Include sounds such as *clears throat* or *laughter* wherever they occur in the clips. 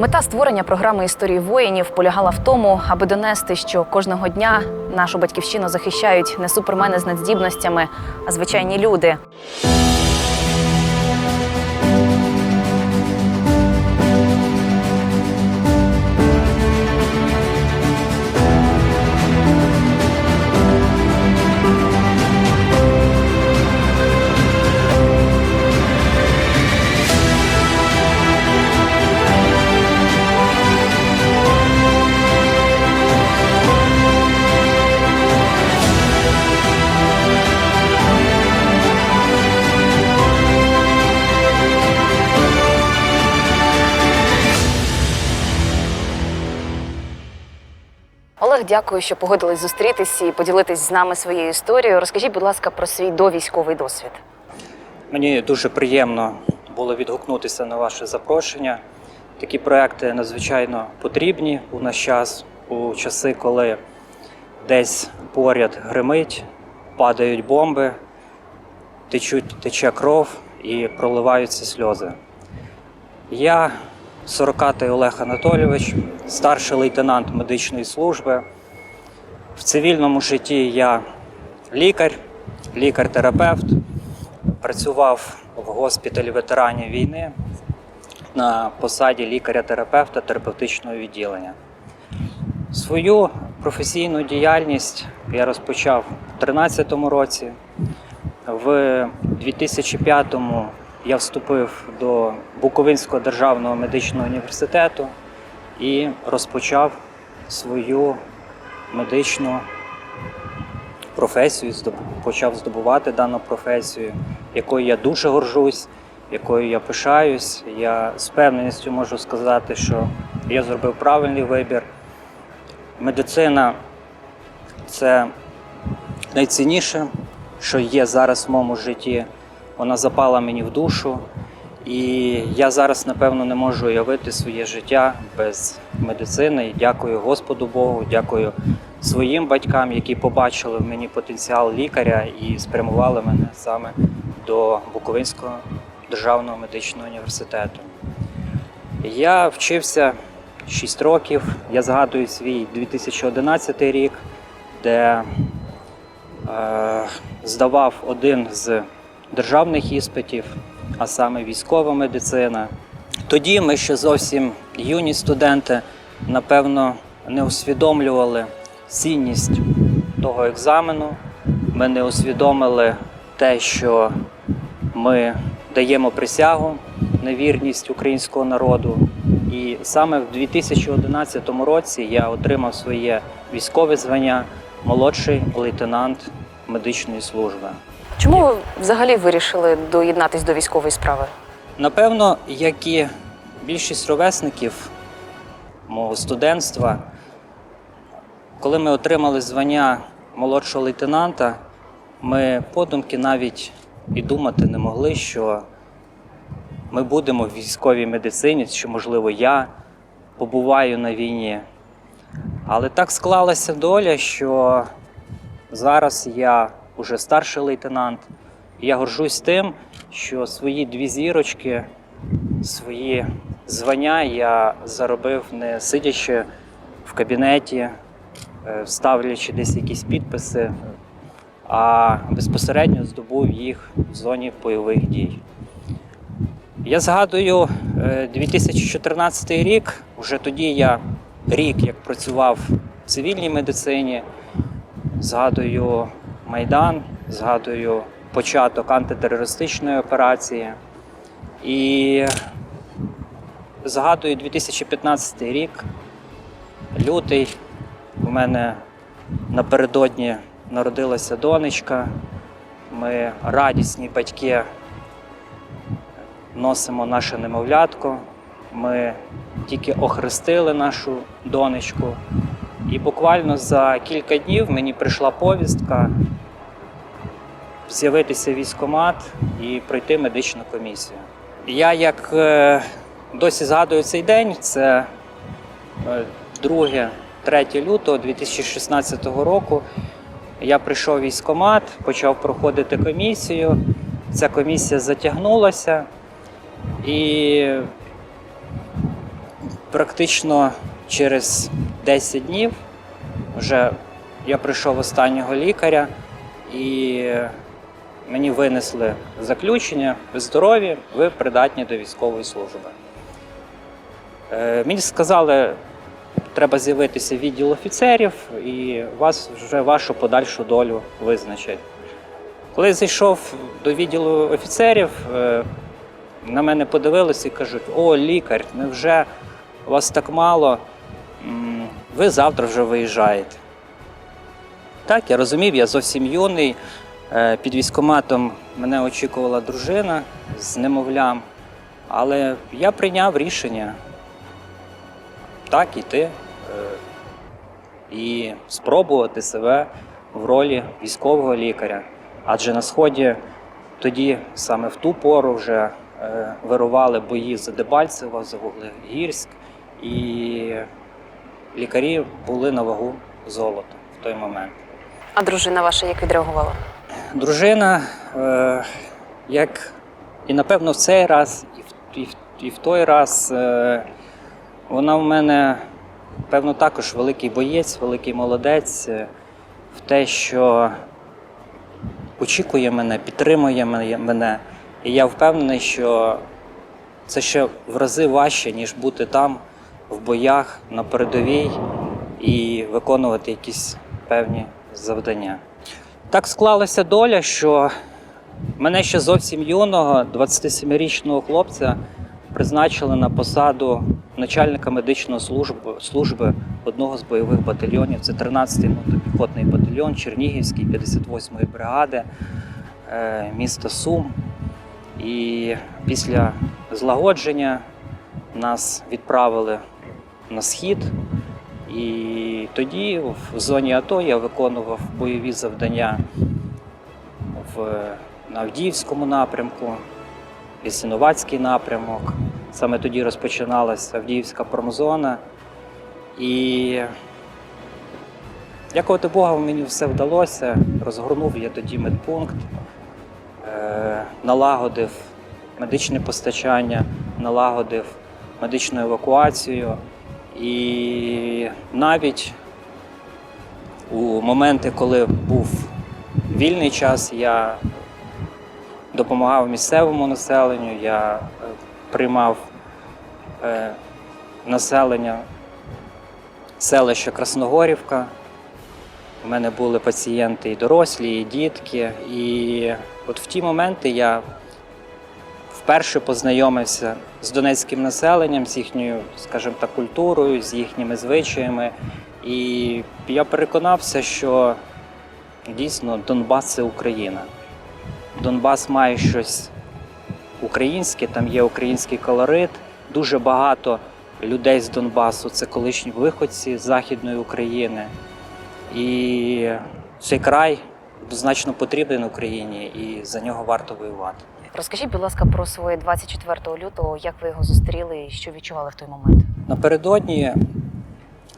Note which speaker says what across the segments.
Speaker 1: Мета створення програми історії воїнів полягала в тому, аби донести, що кожного дня нашу батьківщину захищають не супермени з надздібностями, а звичайні люди. Олег, дякую, що погодились зустрітись і поділитись з нами своєю історією. Розкажіть, будь ласка, про свій довійськовий досвід.
Speaker 2: Мені дуже приємно було відгукнутися на ваше запрошення. Такі проекти надзвичайно потрібні у наш час, у часи, коли десь поряд гримить, падають бомби, течуть, тече кров і проливаються сльози. Я 40-й Олег Анатолійович, старший лейтенант медичної служби. В цивільному житті я лікар, лікар-терапевт, працював в госпіталі ветеранів війни на посаді лікаря-терапевта терапевтичного відділення. Свою професійну діяльність я розпочав у 2013 році. В 2005-му я вступив до Буковинського державного медичного університету і розпочав свою медичну професію, почав здобувати дану професію, якою я дуже горжусь, якою я пишаюсь. Я з певністю можу сказати, що я зробив правильний вибір. Медицина це найцінніше, що є зараз в моєму житті. Вона запала мені в душу. І я зараз, напевно, не можу уявити своє життя без медицини. І дякую Господу Богу, дякую своїм батькам, які побачили в мені потенціал лікаря і спрямували мене саме до Буковинського державного медичного університету. Я вчився 6 років. Я згадую свій 2011 рік, де е, здавав один з державних іспитів, а саме військова медицина. Тоді ми ще зовсім юні студенти, напевно, не усвідомлювали цінність того екзамену. Ми не усвідомили те, що ми даємо присягу на вірність українського народу. І саме в 2011 році я отримав своє військове звання молодший лейтенант медичної служби.
Speaker 1: Чому ви взагалі вирішили доєднатись до військової справи?
Speaker 2: Напевно, як і більшість ровесників мого студентства, коли ми отримали звання молодшого лейтенанта, ми подумки навіть і думати не могли, що ми будемо в військовій медицині, що, можливо, я побуваю на війні. Але так склалася доля, що зараз я уже старший лейтенант. І я горжусь тим, що свої дві зірочки, свої звання я заробив не сидячи в кабінеті, е, ставлячи десь якісь підписи, а безпосередньо здобув їх в зоні бойових дій. Я згадую е, 2014 рік, вже тоді я рік як працював в цивільній медицині, згадую Майдан, згадую початок антитерористичної операції. І згадую 2015 рік, лютий, у мене напередодні народилася донечка. Ми радісні батьки носимо наше немовлятко. Ми тільки охрестили нашу донечку. І буквально за кілька днів мені прийшла повістка з'явитися військкомат і пройти медичну комісію. Я як е, досі згадую цей день, це е, 2-3 лютого 2016 року. Я прийшов в військкомат, почав проходити комісію. Ця комісія затягнулася, і практично через 10 днів вже я прийшов останнього лікаря і мені винесли заключення, ви здорові, ви придатні до військової служби. Е, Мені сказали, треба з'явитися відділ офіцерів, і вас вже вашу подальшу долю визначать. Коли я зайшов до відділу офіцерів, е, на мене подивилися і кажуть: о, лікар, невже вас так мало? Ви завтра вже виїжджаєте. Так, я розумів, я зовсім юний. Е, Під військкоматом мене очікувала дружина з немовлям, але я прийняв рішення так іти е, і спробувати себе в ролі військового лікаря. Адже на сході тоді, саме в ту пору, вже е, вирували бої за Дебальцево, за Вуглегірськ, і лікарі були на вагу золота в той момент.
Speaker 1: А дружина ваша як відреагувала?
Speaker 2: Дружина, е, як і напевно в цей раз, і в, і і в той раз, е, вона в мене, певно, також великий боєць, великий молодець е, в те, що очікує мене, підтримує мене. І я впевнений, що це ще в рази важче, ніж бути там, в боях, на передовій і виконувати якісь певні завдання. Так склалася доля, що мене ще зовсім юного, 27-річного хлопця, призначили на посаду начальника медичної служби, служби одного з бойових батальйонів. Це 13-й мотопіхотний батальйон Чернігівський, 58-ї бригади е, міста Сум. І після злагодження нас відправили на схід. І тоді в зоні АТО я виконував бойові завдання в, на Авдіївському напрямку, Лісиновацький напрямок. Саме тоді розпочиналася Авдіївська промзона. І дякувати Богу, мені все вдалося. Розгорнув я тоді медпункт, е, налагодив медичне постачання, налагодив медичну евакуацію. І навіть у моменти, коли був вільний час, я допомагав місцевому населенню, я е, приймав е, населення селища Красногорівка. У мене були пацієнти і дорослі, і дітки. І от в ті моменти я вперше познайомився з донецьким населенням, з їхньою, скажімо так, культурою, з їхніми звичаями. І я переконався, що дійсно Донбас це Україна. Донбас має щось українське, там є український колорит. Дуже багато людей з Донбасу це колишні виходці з Західної України. І цей край значно потрібен Україні, і за нього варто воювати.
Speaker 1: Розкажіть, будь ласка, про своє 24 лютого, як ви його зустріли і що відчували в той момент?
Speaker 2: Напередодні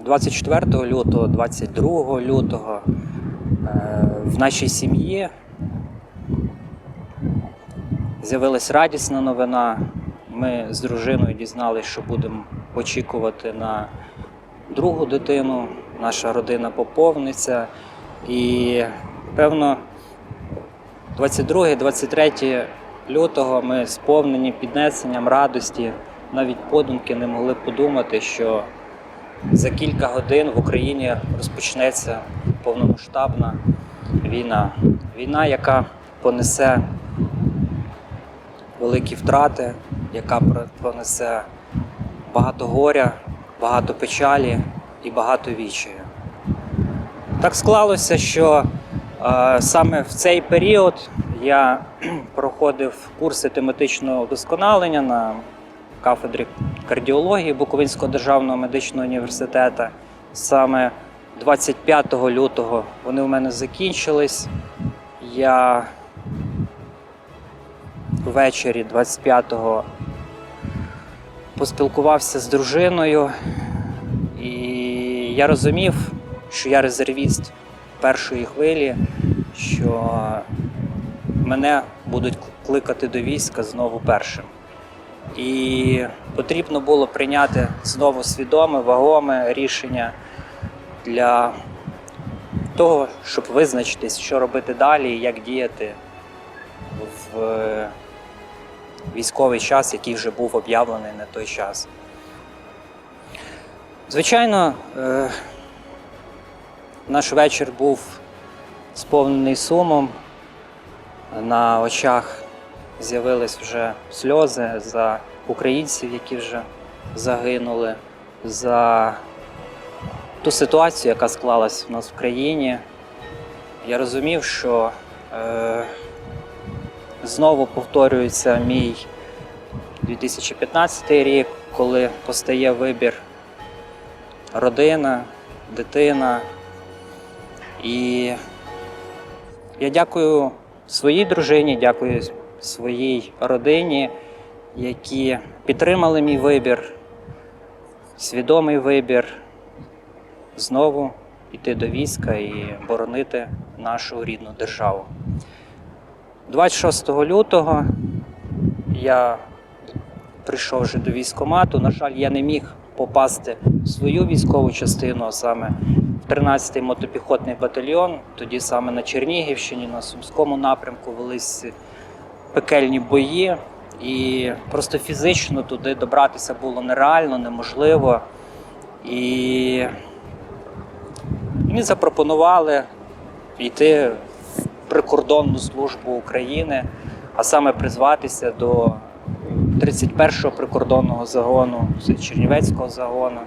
Speaker 2: 24 лютого, 22 лютого е, в нашій сім'ї з'явилась радісна новина. Ми з дружиною дізналися, що будемо очікувати на другу дитину. Наша родина поповниться. І певно, 22-23 лютого ми сповнені піднесенням радості, навіть подумки не могли подумати, що за кілька годин в Україні розпочнеться повномасштабна війна. Війна, яка понесе великі втрати, яка понесе багато горя, багато печалі і багато відчаю. Так склалося, що е, саме в цей період я *clears throat* проходив курси тематичного вдосконалення на кафедрі кардіології Буковинського державного медичного університету. Саме 25 лютого вони у мене закінчились. Я ввечері 25-го поспілкувався з дружиною, і я розумів, що я резервіст першої хвилі, що мене будуть кликати до війська знову першим. І потрібно було прийняти знову свідоме, вагоме рішення для того, щоб визначитись, що робити далі і як діяти в е, військовий час, який вже був об'явлений на той час. Звичайно, е, наш вечір був сповнений сумом. На очах з'явились вже сльози за українців, які вже загинули, за ту ситуацію, яка склалась в нас в країні. Я розумів, що е, знову повторюється мій 2015 рік, коли постає вибір родина, дитина. І я дякую своїй дружині, дякую своїй родині, які підтримали мій вибір, свідомий вибір знову йти до війська і боронити нашу рідну державу. 26 лютого я прийшов вже до військкомату. На жаль, я не міг попасти в свою військову частину, а саме 13-й мотопіхотний батальйон. Тоді саме на Чернігівщині, на Сумському напрямку велись пекельні бої, і просто фізично туди добратися було нереально, неможливо. І мені запропонували йти в прикордонну службу України, а саме призватися до 31-го прикордонного загону, Чернівецького загону.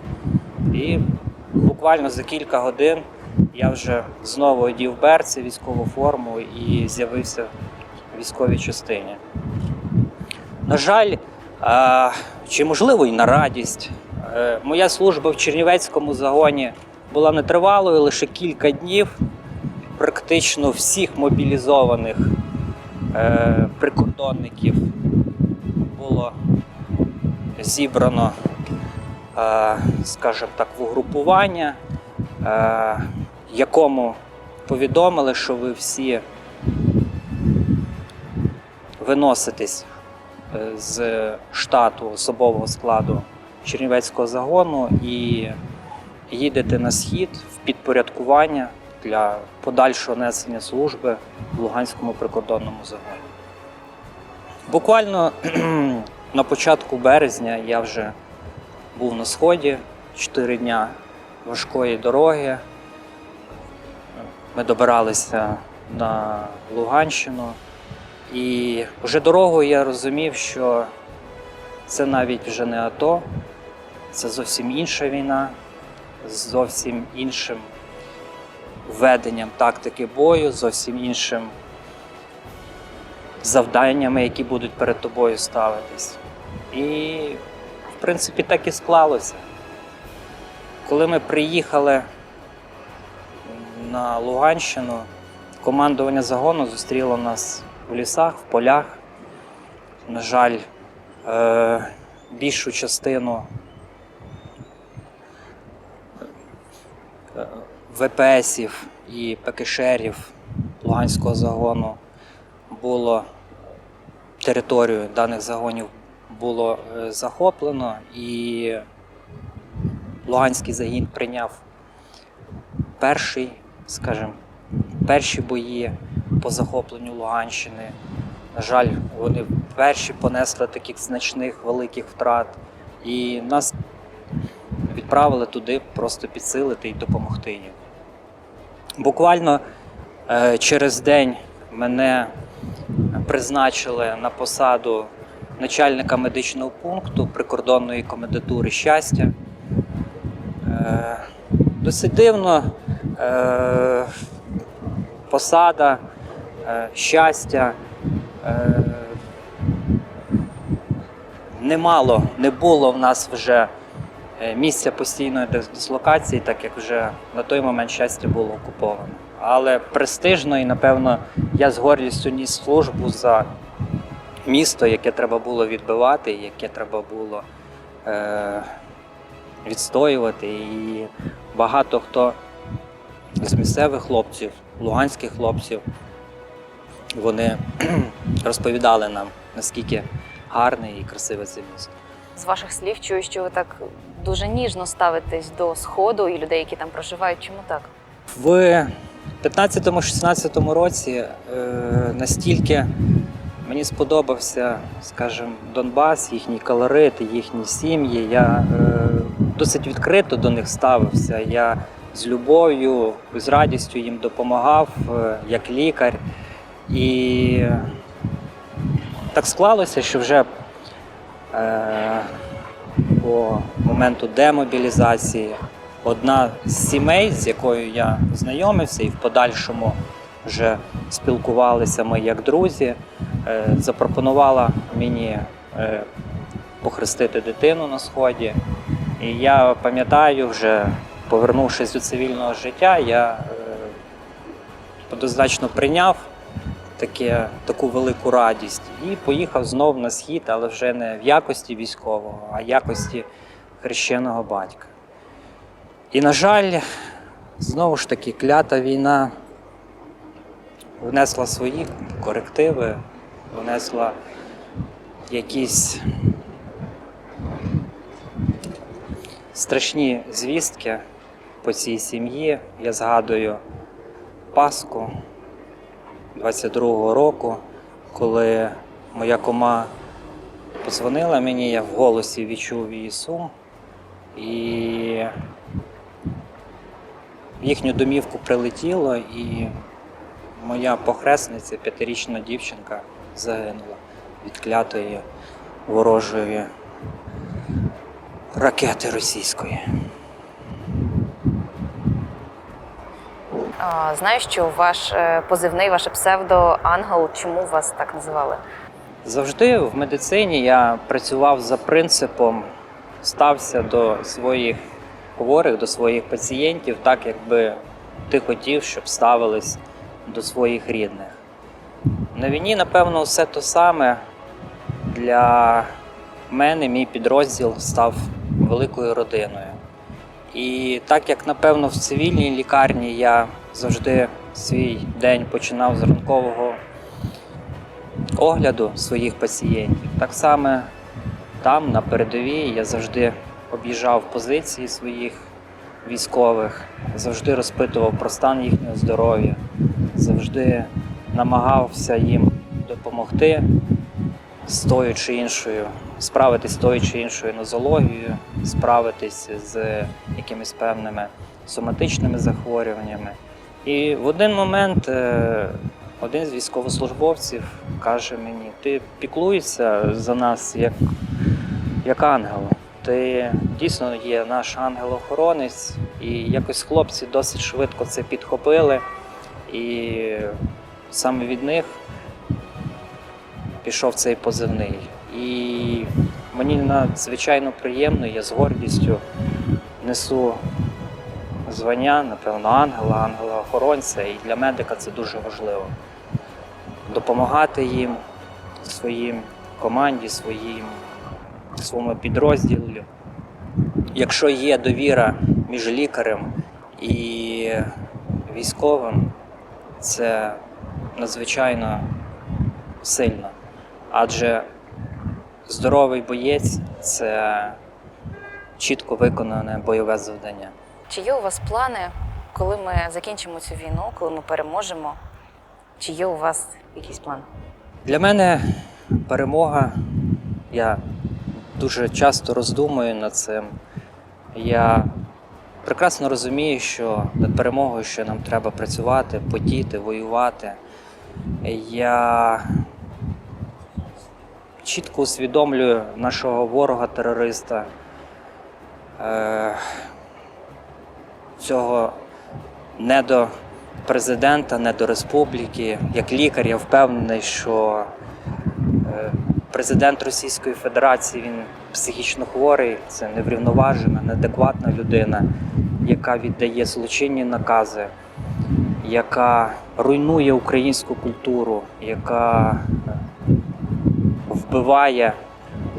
Speaker 2: І буквально за кілька годин я вже знову одів берці, військову форму і з'явився в військовій частині. На жаль, чи можливо і на радість, е, моя служба в Чернівецькому загоні була нетривалою, лише кілька днів. Практично всіх мобілізованих е, прикордонників було зібрано, скажімо так, в угрупування, е, якому повідомили, що ви всі виноситесь е, з штату особового складу Чернівецького загону і їдете на схід в підпорядкування для подальшого несення служби в Луганському прикордонному загоні. Буквально *clears throat* на початку березня я вже був на сході 4 дня важкої дороги. Ми добиралися на Луганщину. І вже дорогою я розумів, що це навіть вже не АТО, це зовсім інша війна, з зовсім іншим веденням тактики бою, зовсім іншим завданнями, які будуть перед тобою ставитись. І, принципі, так і склалося. Коли ми приїхали на Луганщину, командування загону зустріло нас в лісах, в полях. На жаль, е- більшу частину е, ВПСів і ПКШерів Луганського загону було територію даних загонів було е, захоплено, і Луганський загін прийняв перший, скажімо, перші бої по захопленню Луганщини. На жаль, вони перші понесли таких значних великих втрат, і нас відправили туди просто підсилити і допомогти їм. Буквально е, через день мене призначили на посаду начальника медичного пункту прикордонної комендатури щастя. Е, Досить дивно. Е, посада, е, щастя. Немало, не було в нас вже місця постійної дис- дислокації, так як вже на той момент щастя було окуповано. Але престижно і, напевно, я з гордістю ніс службу за місто, яке треба було відбивати, яке треба було е, відстоювати. І багато хто з місцевих хлопців, луганських хлопців, вони *clears throat* розповідали нам, наскільки гарне і красиве це місто.
Speaker 1: З ваших слів чую, що ви так дуже ніжно ставитесь до сходу і людей, які там проживають. Чому так?
Speaker 2: В 15-16 році е, настільки мені сподобався, скажімо, Донбас, їхній колорит, їхні сім'ї. Я е, досить відкрито до них ставився. Я з любов'ю, з радістю їм допомагав е, як лікар. І так склалося, що вже е, по моменту демобілізації одна з сімей, з якою я знайомився, і в подальшому вже спілкувалися ми як друзі, е, запропонувала мені е, похрестити дитину на сході. І я пам'ятаю, вже повернувшись до цивільного життя, я е, однозначно прийняв таке, таку велику радість і поїхав знов на схід, але вже не в якості військового, а в якості хрещеного батька. І, на жаль, знову ж таки, клята війна внесла свої корективи, внесла якісь страшні звістки по цій сім'ї. Я згадую Пасху 22-го року, коли моя кома подзвонила мені, я в голосі відчув її сум. І в їхню домівку прилетіло, і моя похресниця, п'ятирічна дівчинка, загинула від клятої ворожої ракети російської.
Speaker 1: А, знаю, що ваш е, позивний, ваше псевдо Ангел. Чому вас так називали?
Speaker 2: Завжди в медицині я працював за принципом, стався до своїх хворих, до своїх пацієнтів, так якби ти хотів, щоб ставились до своїх рідних. На війні, напевно, все те саме. Для мене мій підрозділ став великою родиною. І так як, напевно, в цивільній лікарні я завжди свій день починав з ранкового огляду своїх пацієнтів. Так само там, на передовій, я завжди об'їжджав позиції своїх військових, завжди розпитував про стан їхнього здоров'я, завжди намагався їм допомогти з тою чи іншою, справитись з тою чи іншою нозологією, справитись з якимись певними соматичними захворюваннями. І в один момент е, один з військовослужбовців каже мені: ти піклуєшся за нас як, як ангел. Ти дійсно є наш ангел-охоронець, і якось хлопці досить швидко це підхопили. І саме від них пішов цей позивний. І мені надзвичайно приємно, я з гордістю несу звання, напевно, ангела, ангела-охоронця, і для медика це дуже важливо. Допомагати їм, своїм команді, своїм, своєму підрозділу. Якщо є довіра між лікарем і військовим, це надзвичайно сильно. Адже здоровий боєць це чітко виконане бойове завдання.
Speaker 1: Чи є у вас плани, коли ми закінчимо цю війну, коли ми переможемо? Чи є у вас якісь плани?
Speaker 2: Для мене перемога, я дуже часто роздумую над цим. Я прекрасно розумію, що над перемогою ще нам треба працювати, потіти, воювати. Я чітко усвідомлюю нашого ворога-терориста. Е, цього не до президента, не до республіки. Як лікар, я впевнений, що е, президент Російської Федерації він психічно хворий, це неврівноважена, неадекватна людина, яка віддає злочинні накази, яка руйнує українську культуру, яка е, вбиває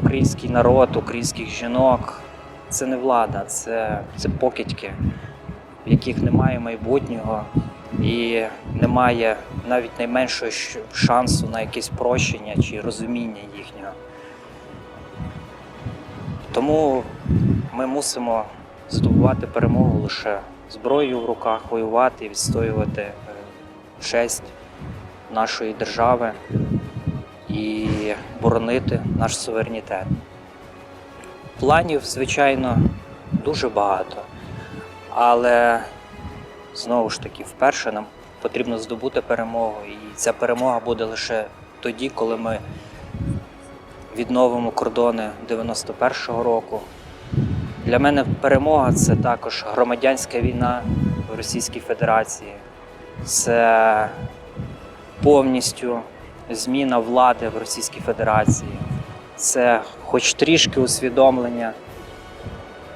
Speaker 2: український народ, українських жінок. Це не влада, це, це покидьки, в яких немає майбутнього і немає навіть найменшого шансу на якесь прощення чи розуміння їхнього. Тому ми мусимо здобувати перемогу лише зброєю в руках, воювати і відстоювати е, честь нашої держави і боронити наш суверенітет. Планів, звичайно, дуже багато, але знову ж таки, вперше нам потрібно здобути перемогу, і ця перемога буде лише тоді, коли ми відновимо кордони 91-го року. Для мене перемога це також громадянська війна в Російській Федерації, це повністю зміна влади в Російській Федерації, це хоч трішки усвідомлення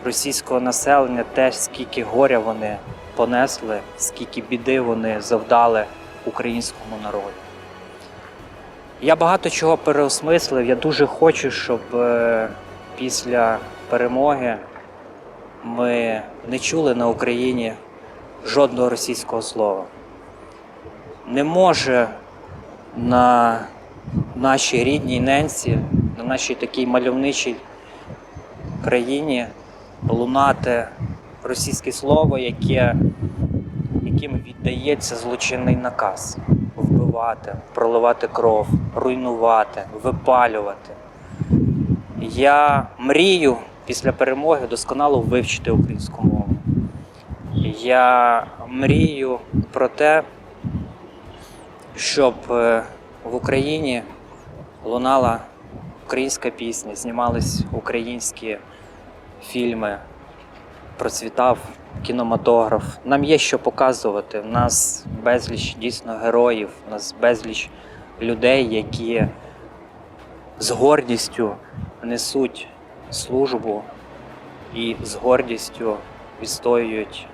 Speaker 2: російського населення, те, скільки горя вони понесли, скільки біди вони завдали українському народу. Я багато чого переосмислив. Я дуже хочу, щоб е, після перемоги ми не чули на Україні жодного російського слова. Не може на нашій рідній ненці, на нашій такій мальовничій країні лунати російське слово, яке, яким віддається злочинний наказ вбивати, проливати кров, руйнувати, випалювати. Я мрію після перемоги досконало вивчити українську мову. Я мрію про те, щоб е, в Україні лунала українська пісня, знімались українські фільми, процвітав кінематограф. Нам є що показувати. У нас безліч дійсно героїв, у нас безліч людей, які з гордістю несуть службу і з гордістю відстоюють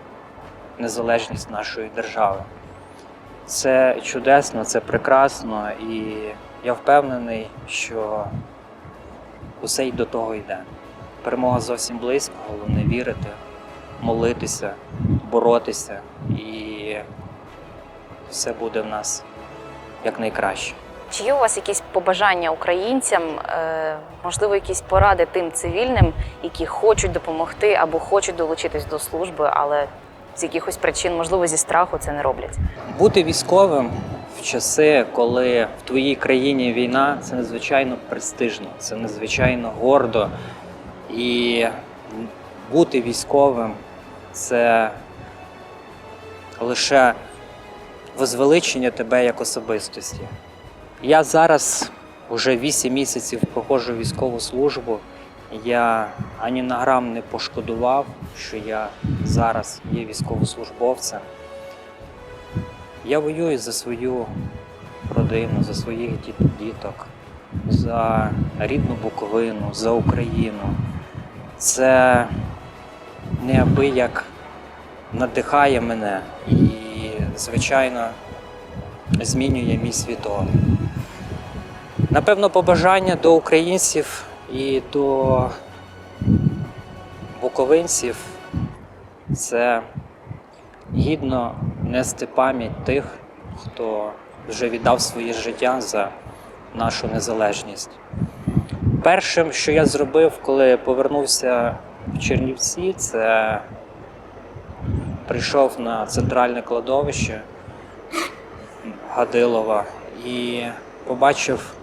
Speaker 2: незалежність нашої держави. Це чудесно, це прекрасно, і я впевнений, що усе й до того йде. Перемога зовсім близько, головне вірити, молитися, боротися, і все буде в нас якнайкраще.
Speaker 1: Чи є у вас якісь побажання українцям, е, можливо, якісь поради тим цивільним, які хочуть допомогти або хочуть долучитись до служби, але з якихось причин, можливо, зі страху це не роблять?
Speaker 2: Бути військовим в часи, коли в твоїй країні війна, це надзвичайно престижно, це надзвичайно гордо. І бути військовим це лише возвеличення тебе як особистості. Я зараз вже 8 місяців проходжу військову службу. Я ані на грам не пошкодував, що я зараз є військовослужбовцем. Я воюю за свою родину, за своїх діт- діток, за рідну Буковину, за Україну. Це неабияк надихає мене і, звичайно, змінює мій світогляд. Напевно, побажання до українців і до буковинців це гідно нести пам'ять тих, хто вже віддав своє життя за нашу незалежність. Першим, що я зробив, коли повернувся в Чернівці, це прийшов на центральне кладовище Гадилова і побачив,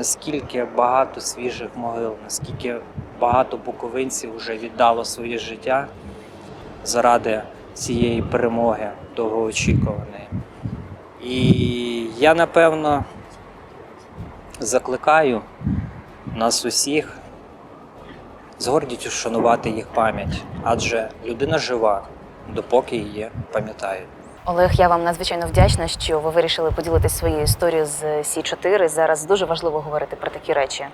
Speaker 2: наскільки багато свіжих могил, наскільки багато буковинців вже віддало своє життя заради цієї перемоги довгоочікуваної. І я напевно закликаю нас усіх з гордістю вшанувати їх пам'ять, адже людина жива, допоки її пам'ятають.
Speaker 1: Олег, я вам надзвичайно вдячна, що ви вирішили поділитися своєю історією з Сі 4 Зараз дуже важливо говорити про такі речі.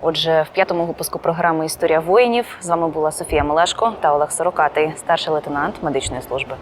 Speaker 1: Отже, в п'ятому випуску програми Історія воїнів з вами була Софія Мелешко та Олег Сорокатий, старший лейтенант медичної служби.